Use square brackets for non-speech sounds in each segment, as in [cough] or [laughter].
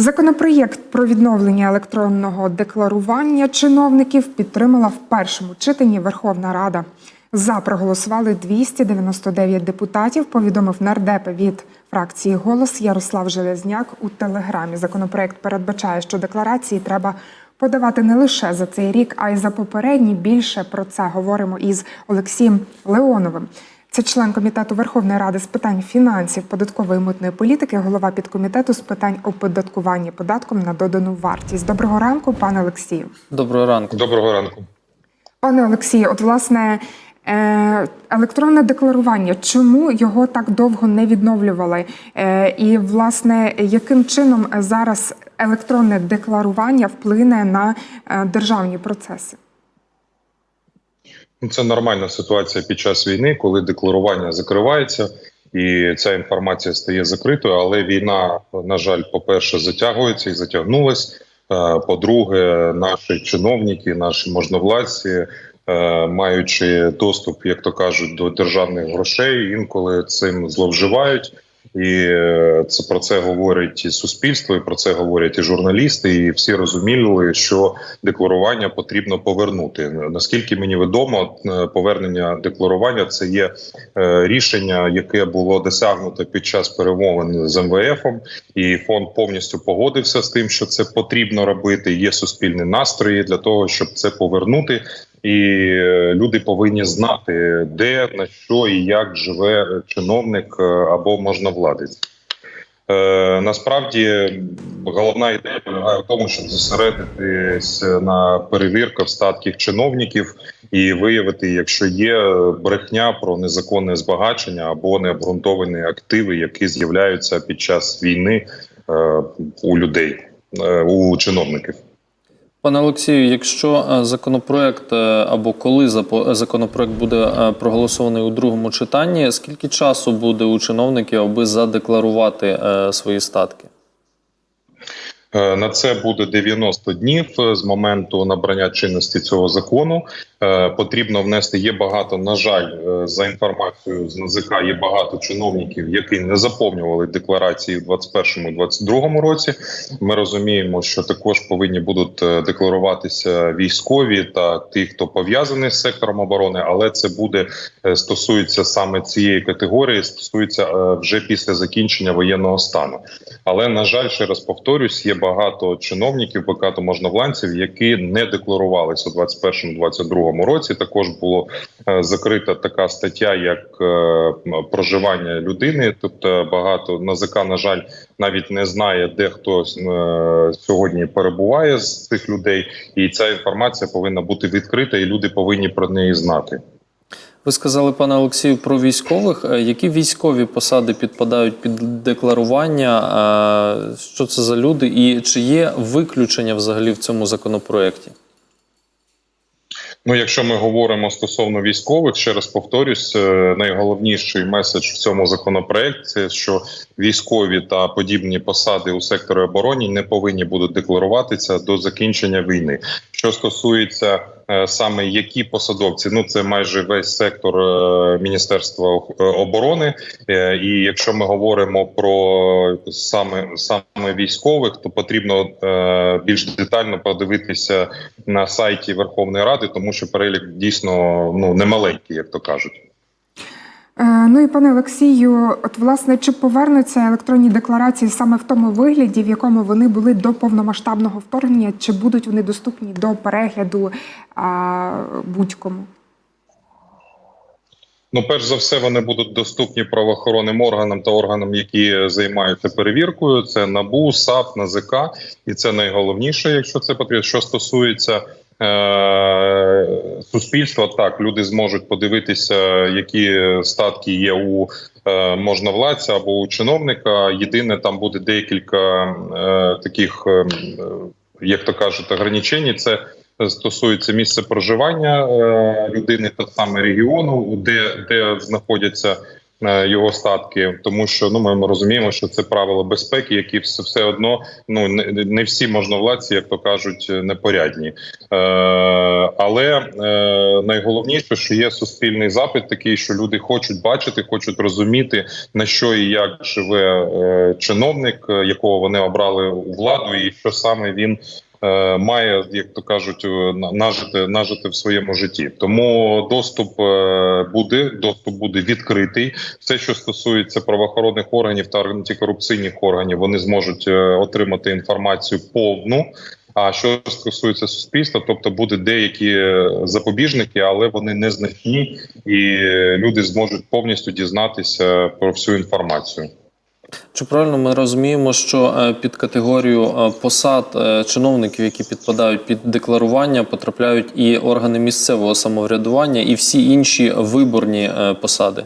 Законопроєкт про відновлення електронного декларування чиновників підтримала в першому читанні Верховна Рада. За проголосували 299 депутатів. Повідомив нардеп від фракції Голос Ярослав Железняк у телеграмі. Законопроєкт передбачає, що декларації треба подавати не лише за цей рік, а й за попередній. Більше про це говоримо із Олексієм Леоновим. Це член комітету Верховної Ради з питань фінансів, податкової і митної політики, голова підкомітету з питань оподаткування податком на додану вартість. Доброго ранку, пане Олексію. Доброго ранку. Доброго ранку. Пане Олексію, от власне е, електронне декларування, чому його так довго не відновлювали? Е, І власне яким чином зараз електронне декларування вплине на е, державні процеси? Ну, Це нормальна ситуація під час війни, коли декларування закривається і ця інформація стає закритою. Але війна, на жаль, по-перше, затягується і затягнулась. Е, По-друге, наші чиновники, наші можновладці, е, маючи доступ, як то кажуть, до державних грошей, інколи цим зловживають. І е, це про це говорить і суспільство, і про це говорять і журналісти. І всі розуміли, що декларування потрібно повернути. Наскільки мені відомо, е, повернення декларування це є е, рішення, яке було досягнуто під час перемовин з МВФом, і фонд повністю погодився з тим, що це потрібно робити. Є суспільні настрої для того, щоб це повернути. І е, люди повинні знати, де на що і як живе чиновник е, або можновладець. Е, насправді головна ідея полягає в тому, щоб зосередитись на перевірках статків чиновників і виявити, якщо є брехня про незаконне збагачення або необґрунтовані активи, які з'являються під час війни е, у людей, у чиновників. Пане Олексію, якщо е, законопроект е, або коли запо- законопроект буде е, проголосований у другому читанні, скільки часу буде у чиновників, аби задекларувати е, свої статки? Е, На це буде 90 днів е, з моменту набрання чинності цього закону. Е, Потрібно внести. Є багато, на жаль, е, за інформацією з НАЗК, є багато чиновників, які не заповнювали декларації в 2021-2022 році. Ми розуміємо, що також повинні будуть е, декларуватися військові та ті, хто пов'язаний з сектором оборони, але це буде стосується саме цієї категорії, стосується вже після закінчення воєнного стану. Але на жаль, ще раз повторюсь, є багато чиновників, багато можновладців, які не декларувалися у 21-22 році. Також було е, закрита така стаття, як е, проживання людини. Тобто багато НАЗК, на жаль, навіть не знає, де хто е, сьогодні перебуває з цих людей, і ця інформація повинна бути відкрита, і люди повинні про неї знати. Ви сказали, пане Олексію, про військових. Е, Які військові посади підпадають під декларування? Е, Що це за люди, і чи є виключення взагалі в цьому законопроекті? Ну, якщо ми говоримо стосовно військових, ще раз повторюсь, е, найголовніший меседж в цьому законопроекті що військові та подібні посади у секторі оборони не повинні будуть декларуватися до закінчення війни. Що стосується саме які посадовці, ну це майже весь сектор е, Міністерства е, оборони. Е, І якщо ми говоримо про саме саме військових, то потрібно е, більш детально подивитися на сайті Верховної Ради, тому що перелік дійсно ну немаленький, як то кажуть. Е, Ну і пане Олексію, от власне, чи повернуться електронні декларації саме в тому вигляді, в якому вони були до повномасштабного вторгнення, чи будуть вони доступні до перегляду будь-кому? Ну, перш за все, вони будуть доступні правоохоронним органам та органам, які займаються перевіркою. Це НАБУ, САП, НАЗК, і це найголовніше, якщо це потрібно. Що стосується суспільства, так люди зможуть подивитися, які статки є у е- можновладця або у чиновника. Єдине, там буде декілька е- таких, е- як то кажуть, ограничень. Це стосується місця проживання е, людини та саме регіону, де, де знаходяться е, його статки, тому що ну ми розуміємо, що це правила безпеки, які все, одно ну не, всі можновладці, як то кажуть, непорядні. Е, але е, найголовніше, що є суспільний запит, такий, що люди хочуть бачити, хочуть розуміти на що і як живе е, чиновник, е, якого вони обрали у владу, і що саме він. Е, Має, як то кажуть, е, нажити нажити в своєму житті. Тому доступ е, буде, доступ буде відкритий. Все, що стосується правоохоронних органів та антикорупційних органів, вони зможуть отримати інформацію повну. А що стосується суспільства, тобто буде деякі запобіжники, але вони незначні, і люди зможуть повністю дізнатися про всю інформацію. Чи правильно ми розуміємо, що е, під категорію е, посад е, чиновників, які підпадають під декларування, потрапляють і органи місцевого самоврядування, і всі інші виборні посади?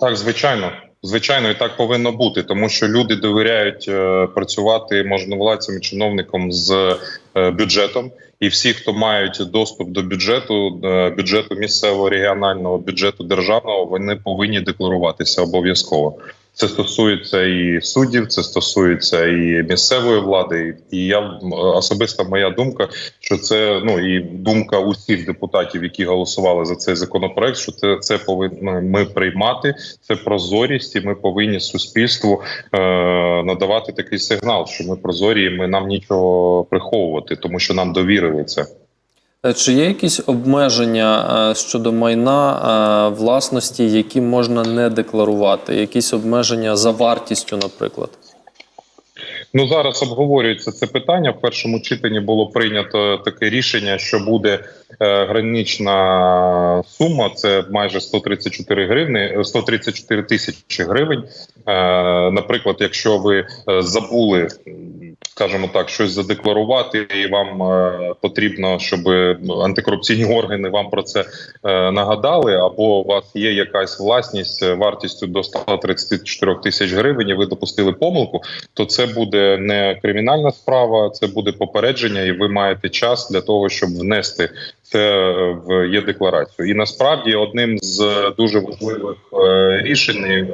Так, звичайно, звичайно, і так повинно бути, тому що люди довіряють е, працювати можновладцям і чиновникам з е, бюджетом, і всі, хто мають доступ до бюджету, е, бюджету місцевого регіонального, бюджету державного, вони повинні декларуватися обов'язково. Це стосується і суддів, це стосується і місцевої влади. І я особиста моя думка, що це ну і думка усіх депутатів, які голосували за цей законопроект, що це, це повинні ми приймати. Це прозорість, і ми повинні суспільству е, надавати такий сигнал, що ми прозорі, і ми нам нічого приховувати, тому що нам довірили це. Е, Чи є якісь обмеження е, щодо майна е, власності, які можна не декларувати? Якісь обмеження за вартістю, наприклад? Ну зараз обговорюється це питання. В першому читанні було прийнято таке рішення, що буде е, гранична сума. Це майже 134 гривни, е, 134 тисячі гривень. Наприклад, якщо ви забули, скажімо так, щось задекларувати, і вам е, потрібно, щоб антикорупційні [laughs] органи вам про це е, нагадали, або у вас є якась власність е, вартістю до 134 тисяч гривень, і ви допустили помилку, то це буде не кримінальна справа, це буде попередження, і ви маєте час для того, щоб внести це в є декларацію. І насправді одним з дуже важливих е, рішень е,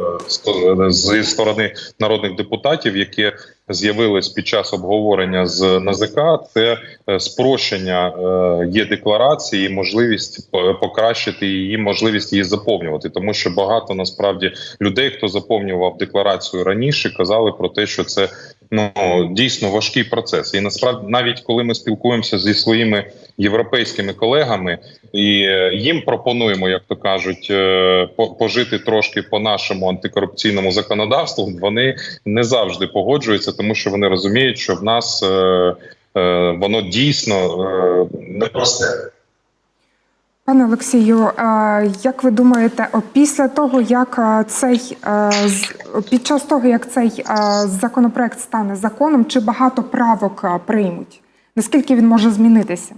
зі сторони народних депутатів, яке з'явилось під час обговорення з НАЗК, це е, спрощення е, є декларації, можливість покращити її, можливість її заповнювати, тому що багато насправді людей, хто заповнював декларацію раніше, казали про те, що це ну дійсно важкий процес. І насправді, навіть коли ми спілкуємося зі своїми європейськими колегами, і е, їм пропонуємо, як то кажуть, е, пожити трошки по нашому антикорупційному законодавству. Вони не завжди погоджуються, тому що вони розуміють, що в нас е, воно дійсно непросте. Пане Олексію, як ви думаєте, після того, як цей під час того, як цей законопроект стане законом, чи багато правок приймуть? Наскільки він може змінитися?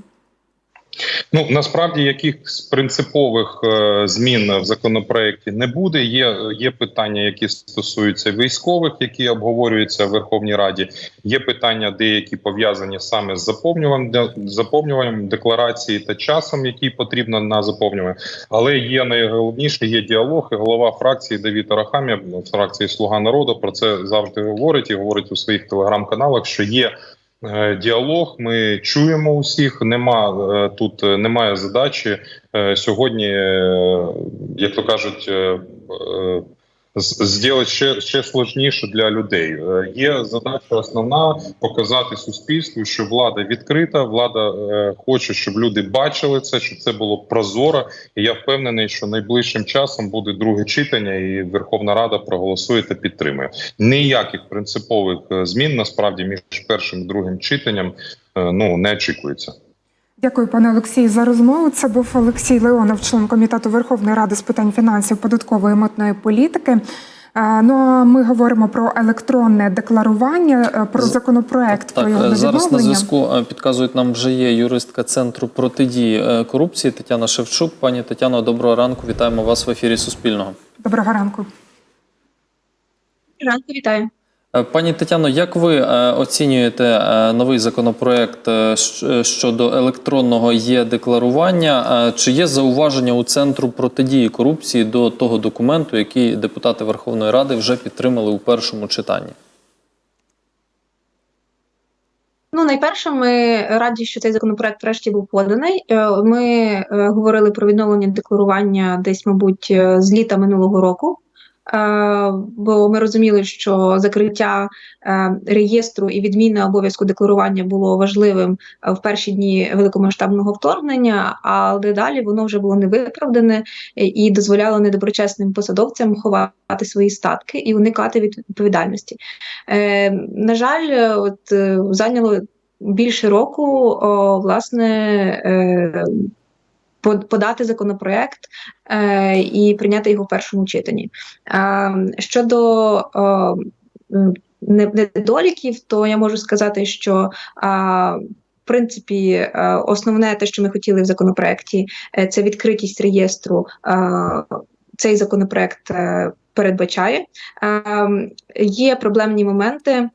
Ну насправді якихось принципових е, змін в законопроекті не буде. Є, є питання, які стосуються військових, які обговорюються в Верховній Раді. Є питання, деякі пов'язані саме з заповнюванням заповнюванням декларації та часом, який потрібно на заповнювання. Але є найголовніше є діалог. І голова фракції Давід Арахамія фракції Слуга народу про це завжди говорить і говорить у своїх телеграм-каналах, що є. Е, Діалог ми чуємо усіх. Нема е, тут е, немає задачі сьогодні, як то кажуть, зробити ще, ще сложніше для людей. Е, Є задача основна показати суспільству, що влада відкрита, влада е, хоче, щоб люди бачили це, щоб це було прозоро. І я впевнений, що найближчим часом буде друге читання, і Верховна Рада проголосує та підтримує. Ніяких принципових е, змін насправді між першим і другим читанням ну не очікується. Дякую, пане Олексій, за розмову. Це був Олексій Леонов, член комітету Верховної Ради з питань фінансів, податкової і митної політики. Е, Ну а ми говоримо про електронне декларування, е, про законопроект про його е, зараз на зв'язку підказують нам вже є юристка центру протидії корупції Тетяна Шевчук. Пані Тетяно, доброго ранку. Вітаємо вас в ефірі Суспільного. Доброго ранку. Ранку вітаю. Е, Пані Тетяно, як ви е, оцінюєте е, новий законопроект щодо електронного є-декларування? Е, Чи є зауваження у Центру протидії корупції до того документу, який депутати Верховної Ради вже підтримали у першому читанні? Ну, найперше, ми раді, що цей законопроект врешті був поданий. Ми говорили про відновлення декларування десь, мабуть, з літа минулого року. Е, Бо ми розуміли, що закриття е, реєстру і відміна обов'язку декларування було важливим е, в перші дні великомасштабного вторгнення, але далі воно вже було невиправдане і дозволяло недоброчесним посадовцям ховати свої статки і уникати від відповідальності. На жаль, от зайняло більше року о, власне подати законопроект е, і прийняти його в першому читанні. Е, щодо е, недоліків, то я можу сказати, що а, в принципі, е, основне те, що ми хотіли в законопроекті, е, це відкритість реєстру. Е, Цей законопроект е, передбачає. Є проблемні моменти.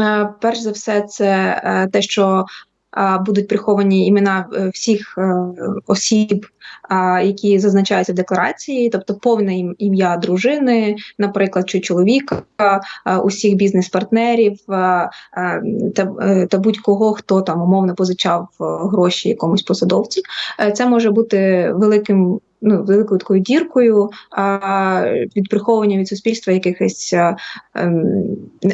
Е, Перш за все, це е, те, що е, будуть приховані імена е, всіх е, осіб, які зазначаються в декларації, тобто повне ім- ім'я дружини, наприклад, чи чоловіка, усіх бізнес-партнерів е, та, будь-кого, хто там умовно позичав гроші якомусь посадовцю. Це може бути великим. Ну, великою такою діркою а, від приховування від суспільства якихось а, ем,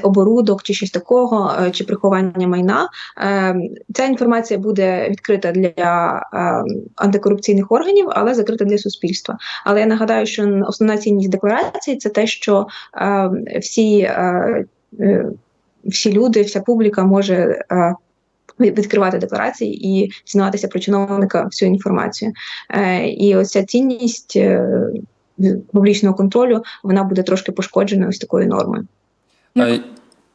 оборудок чи щось такого, е, чи приховання майна. Ем, Ця інформація буде відкрита для ем, антикорупційних органів, але закрита для суспільства. Але я нагадаю, що основна цінність декларації це те, що ем, всі, е, е, всі люди, вся публіка може. е, від- Відкривати декларації і дізнаватися про чиновника всю інформацію. Е, і оця цінність е, публічного контролю вона буде трошки пошкоджена ось такою нормою. Як- Е,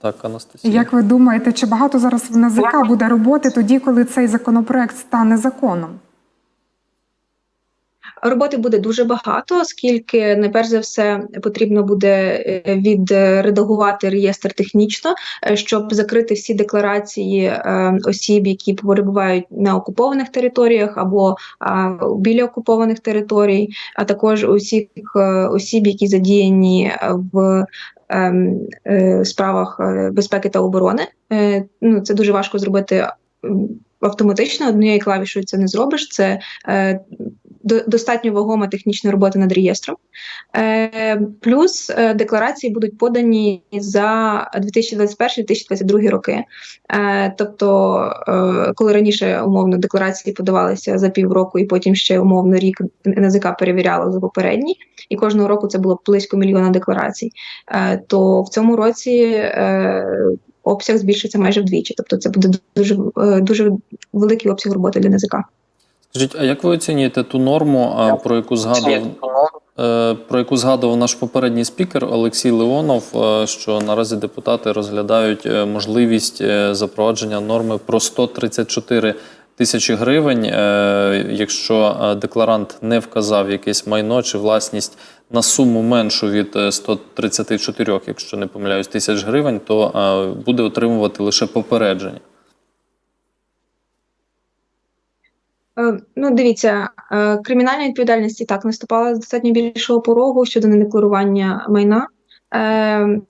Так, Анастасія. Як ви думаєте, чи багато зараз в НАЗК буде роботи тоді, коли цей законопроект стане законом? Роботи буде дуже багато, оскільки найперш за все потрібно буде е, відредагувати реєстр технічно, е, щоб закрити всі декларації е, осіб, які перебувають на окупованих територіях або біля окупованих територій, а також усіх осіб, які задіяні в ем, справах безпеки та оборони. Ну це дуже важко зробити. Автоматично однією клавішою це не зробиш. Це достатньо вагома технічна робота над реєстром. Е, плюс е, декларації будуть подані за 2021-2022 роки. Е, тобто, коли раніше умовно декларації подавалися за півроку, і потім ще умовно рік НАЗК перевіряло за попередній, і кожного року це було близько мільйона декларацій. То в цьому році обсяг збільшиться майже вдвічі. Тобто, це буде дуже, дуже великий обсяг роботи для НАЗК. Скажіть, а як ви оцінюєте ту норму, а, про яку згадував е, про яку згадував наш попередній спікер Олексій Леонов, е, що наразі депутати розглядають е, можливість запровадження норми про 134 тисячі гривень, якщо декларант не вказав якесь майно чи власність на суму меншу від е, 134, якщо не помиляюсь, тисяч гривень, то буде отримувати лише попередження. Е, Ну, дивіться, е, кримінальна відповідальність і так наступала з достатньо більшого порогу щодо недекларування майна. Е,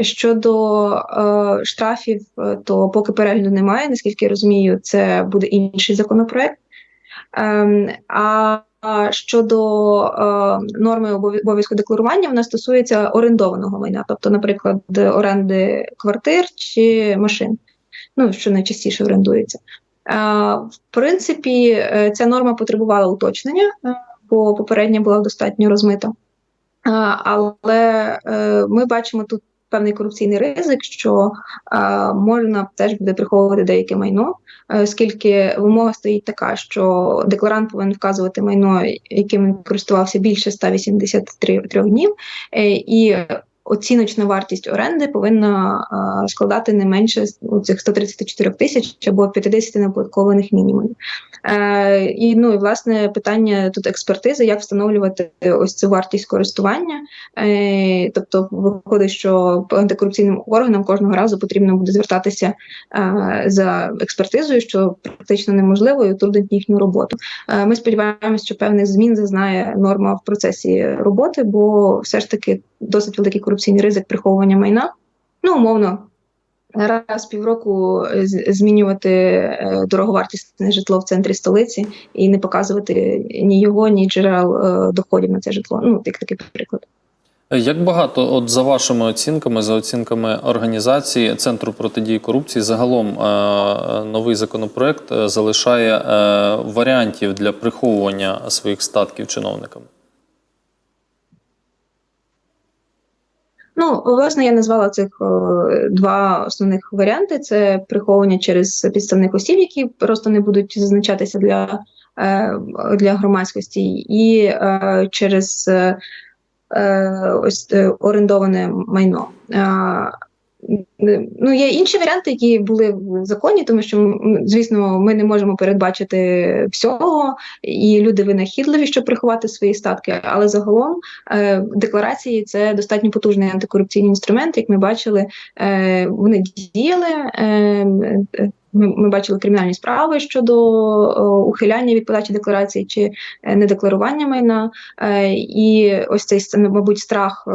Щодо е, штрафів, е, то поки перегляду немає, наскільки я розумію, це буде інший законопроект. Е, А щодо е, норми обов'я- обов'язку декларування, вона стосується орендованого майна, тобто, наприклад, оренди квартир чи машин, ну що найчастіше орендується. Е, В принципі, е, ця норма потребувала уточнення, е, бо попередня була достатньо розмита. Але ми бачимо тут певний корупційний ризик, що можна теж буде приховувати деяке майно, оскільки вимога стоїть така, що декларант повинен вказувати майно, яким він користувався більше 183 трьох днів, і оціночна вартість оренди повинна е, складати не менше у цих 134 тисяч або 50 неоподаткованих мінімумів. Е, і ну і власне питання тут експертизи, як встановлювати ось цю вартість користування. Е, тобто, виходить, що антикорупційним органам кожного разу потрібно буде звертатися е, за експертизою, що практично неможливо і утруднить їхню роботу. Е, Ми сподіваємося, що певних змін зазнає норма в процесі роботи, бо все ж таки досить великий корупційний ризик приховування майна. Ну, умовно, раз півроку змінювати е, дороговартісне житло в центрі столиці і не показувати ні його, ні джерел е, доходів на це житло. Ну, як такий приклад. Як багато, от за вашими оцінками, за оцінками організації Центру протидії корупції, загалом е, е, новий законопроект е, залишає е, варіантів для приховування своїх статків чиновникам? Ну, власне, я назвала цих два основних варіанти: це приховування через підставних осіб, які просто не будуть зазначатися для, е, для громадськості, і е, через е, ось орендоване майно. Ну, є інші варіанти, які були в законі, тому що звісно, ми не можемо передбачити всього, і люди винахідливі, щоб приховати свої статки. Але загалом е, декларації це достатньо потужний антикорупційний інструмент. Як ми бачили, е, вони діяли. Е, е, ми, бачили кримінальні справи щодо ухиляння від подачі декларації чи е, недекларування майна. Е, і ось цей мабуть страх.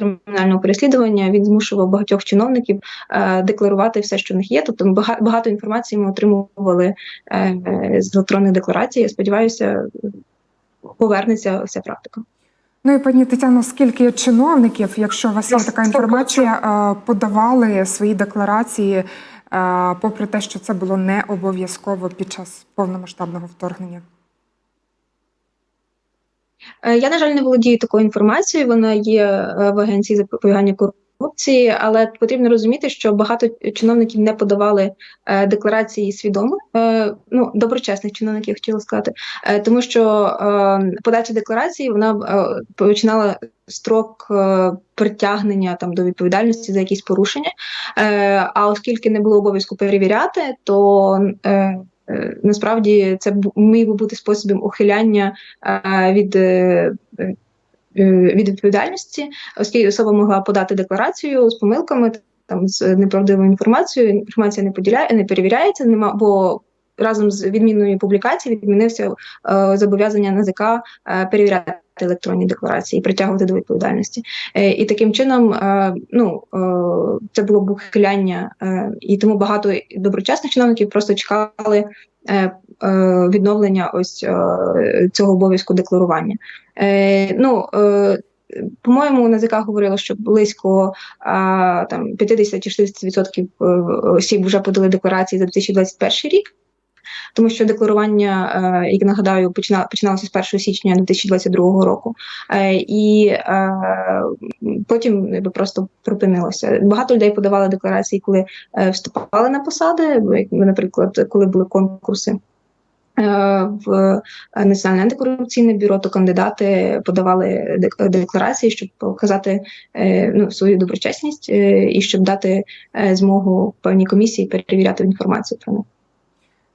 Кримінального переслідування він змушував багатьох чиновників е, декларувати все, що в них є. Тобто багато, багато інформації ми отримували е, е, з електронних декларацій. Я сподіваюся, повернеться вся практика. Ну і пані Тетяно, скільки чиновників, якщо у вас є така інформація, е, подавали свої декларації, е, попри те, що це було не обов'язково під час повномасштабного вторгнення? Е, Я, на жаль, не володію такою інформацією. Вона є е, в агенції запобігання корупції, але потрібно розуміти, що багато чиновників не подавали е, декларації свідомо. Ну доброчесних чиновників хотіла сказати, тому що подача декларації вона починала строк притягнення там до відповідальності за якісь порушення. А оскільки не було обов'язку перевіряти, то Насправді це міг би бути способом ухиляння е, від, е, е, від відповідальності, оскільки особа могла подати декларацію з помилками, там з неправдивою інформацією. Інформація не поділяє, не перевіряється, нема бо. Разом з відміною публікації відмінився е, зобов'язання НАЗК е, перевіряти електронні декларації і притягувати до відповідальності. Е, і таким чином, е, ну е, це було б ухиляння, і тому багато доброчесних чиновників просто чекали відновлення ось цього обов'язку декларування. Ну, по-моєму, НАЗК говорило, що близько а, там 50 чи 60% е, осіб вже подали декларації за 2021 рік. Тому що декларування, е, як нагадаю, почина, починалося з 1 січня 2022 року, е, і е, потім якби, просто припинилося. Багато людей подавали декларації, коли вступали на посади, наприклад, коли були конкурси. В Національне антикорупційне бюро, то кандидати подавали дек- декларації, щоб показати ну, свою доброчесність і щоб дати змогу певній комісії перевіряти інформацію про них.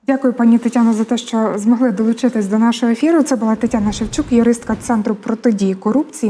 Дякую, пані Тетяно, за те, що змогли долучитись до нашого ефіру. Це була Тетяна Шевчук, юристка Центру протидії корупції.